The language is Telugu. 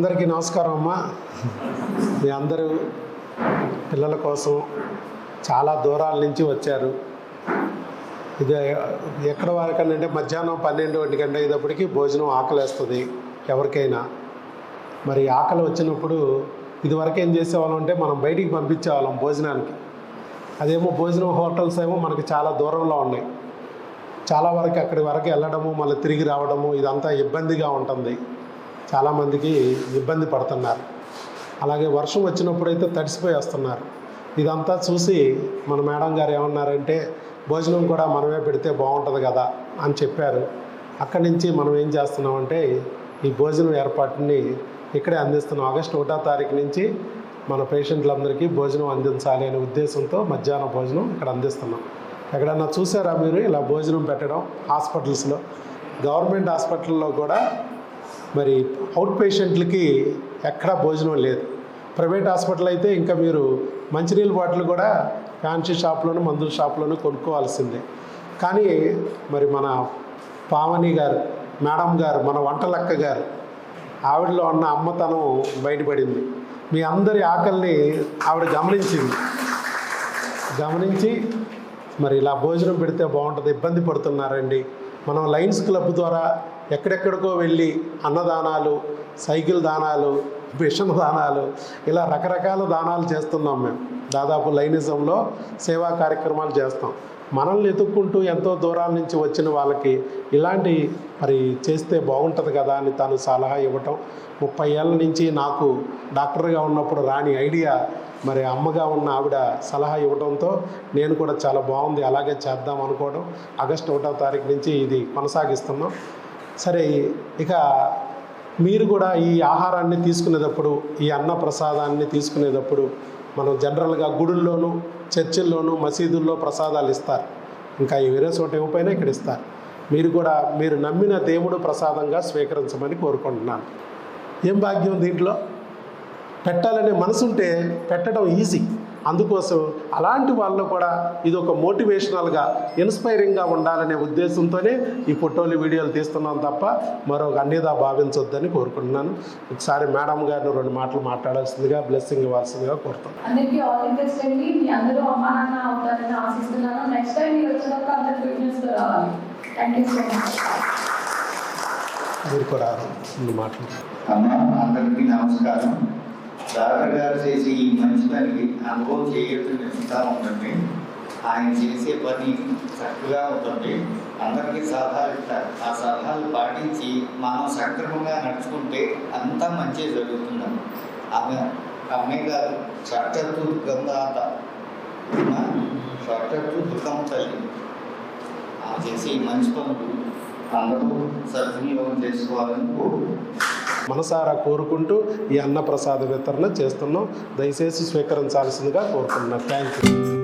అందరికీ నమస్కారం అమ్మా. మీ అందరూ పిల్లల కోసం చాలా దూరాల నుంచి వచ్చారు. ఇది ఎక్కడ వరకు అంటే మధ్యాహ్నం పన్నెండు ఒంటి గంట అయ్యేటప్పటికి భోజనం ఆకలేస్తుంది ఎవరికైనా. మరి ఆకలి వచ్చినప్పుడు ఇదివరకు ఏం చేసేవాళ్ళం అంటే మనం బయటికి పంపించేవాళ్ళం భోజనానికి. అదేమో భోజనం హోటల్స్ ఏమో మనకి చాలా దూరంలో ఉన్నాయి. చాలా వరకు అక్కడి వరకు వెళ్ళడము మళ్ళీ తిరిగి రావడము ఇదంతా ఇబ్బందిగా ఉంటుంది. చాలామందికి ఇబ్బంది పడుతున్నారు. అలాగే వర్షం వచ్చినప్పుడైతే తడిసిపోయేస్తున్నారు. తడిసిపోయి వస్తున్నారు ఇదంతా చూసి మన మేడం గారు ఏమన్నారంటే భోజనం కూడా మనమే పెడితే బాగుంటుంది కదా అని చెప్పారు. అక్కడి నుంచి మనం ఏం చేస్తున్నామంటే ఈ భోజనం ఏర్పాటుని ఇక్కడే అందిస్తున్నాం. ఆగస్టు ఒకటో తారీఖు నుంచి మన పేషెంట్లందరికీ భోజనం అందించాలి అనే ఉద్దేశంతో మధ్యాహ్న భోజనం ఇక్కడ అందిస్తున్నాం. ఎక్కడన్నా చూసారా మీరు ఇలా భోజనం పెట్టడం హాస్పిటల్స్లో? గవర్నమెంట్ హాస్పిటల్లో కూడా మరి అవుట్ పేషెంట్లకి ఎక్కడా భోజనం లేదు. ప్రైవేట్ హాస్పిటల్ అయితే ఇంకా మీరు మంచినీళ్ళ బాటిల్ కూడా ఫ్యాన్సీ షాప్లోనూ మందుల షాప్లోనూ కొనుక్కోవాల్సిందే. కానీ మరి మన పావని గారు మేడం గారు మన వంటలక్క గారు ఆవిడలో ఉన్న అమ్మతనం బయటపడింది. మీ అందరి ఆకలిని ఆవిడ గమనించింది. గమనించి మరి ఇలా భోజనం పెడితే బాగుంటుంది ఇబ్బంది పడుతున్నారండి. మనం లయన్స్ క్లబ్ ద్వారా ఎక్కడెక్కడికో వెళ్ళి అన్నదానాలు సైకిల్ దానాలు మిషన్ దానాలు ఇలా రకరకాల దానాలు చేస్తున్నాం మేము. దాదాపు లైనిజంలో సేవా కార్యక్రమాలు చేస్తాం. మనల్ని ఎదుక్కుంటూ ఎంతో దూరాల నుంచి వచ్చిన వాళ్ళకి ఇలాంటి మరి చేస్తే బాగుంటుంది కదా అని తను సలహా ఇవ్వటం. ముప్పై ఏళ్ళ నుంచి నాకు డాక్టర్గా ఉన్నప్పుడు రాని ఐడియా మరి అమ్మగా ఉన్న ఆవిడ సలహా ఇవ్వడంతో నేను కూడా చాలా బాగుంది అలాగే చేద్దాం అనుకోవడం. ఆగస్టు ఒకటో తారీఖు నుంచి ఇది కొనసాగిస్తున్నాం. సరే ఇక మీరు కూడా ఈ ఆహారాన్ని తీసుకునేటప్పుడు ఈ అన్న ప్రసాదాన్ని తీసుకునేటప్పుడు మనం జనరల్గా గుడుల్లోనూ చర్చిల్లోనూ మసీదుల్లో ప్రసాదాలు ఇస్తారు. ఇంకా ఈ వేరే చోట ఇవ్వకపోయినా ఇక్కడ ఇస్తారు. మీరు కూడా మీరు నమ్మిన దేవుడు ప్రసాదంగా స్వీకరించమని కోరుకుంటున్నాను. ఏం భాగ్యం దీంట్లో? పెట్టాలనే మనసుంటే పెట్టడం ఈజీ. అందుకోసం అలాంటి వాళ్ళు కూడా ఇది ఒక మోటివేషనల్గా ఇన్స్పైరింగ్గా ఉండాలనే ఉద్దేశంతోనే ఈ ఫోటోలు వీడియోలు తీస్తున్నాం తప్ప మరొక అన్నిదా భావించొద్దని కోరుకుంటున్నాను. ఒకసారి మేడం గారిని రెండు మాటలు మాట్లాడాల్సిందిగా బ్లెస్సింగ్ ఇవ్వాల్సిందిగా కోరుతున్నాను. అందరికీ ఆల్ ది బెస్ట్ అండి. మీ అందరూ అమ్మా నాన్న అవుతారని ఆశిస్తున్నాను. నెక్స్ట్ టైం మీరు కూడా రెండు మాటలు. అందరికీ నమస్కారం. డాక్టర్ గారు చేసే ఈ మంచి పనికి అనుభవం చేయకుండా ఉంటుంది ఆయన చేసే పని చక్కగా ఉంటుంది అందరికీ సలహాలు ఇస్తారు. ఆ సలహాలు పాటించి మనం సక్రమంగా నడుచుకుంటే అంతా మంచి జరుగుతుంది ఆమె ఆమె గారు సట్టత్తు గంధాత. సట్టత్తు దుఃఖం తల్లి. ఆమె చేసే ఈ మంచి పనులు అందరూ సద్వినియోగం చేసుకోవాలని కోరుకుంటున్నాను మనసారా కోరుకుంటూ ఈ అన్నప్రసాద వితరణ చేస్తున్నాం. దయచేసి స్వీకరించాల్సిందిగా కోరుకుంటున్నాను. Thank you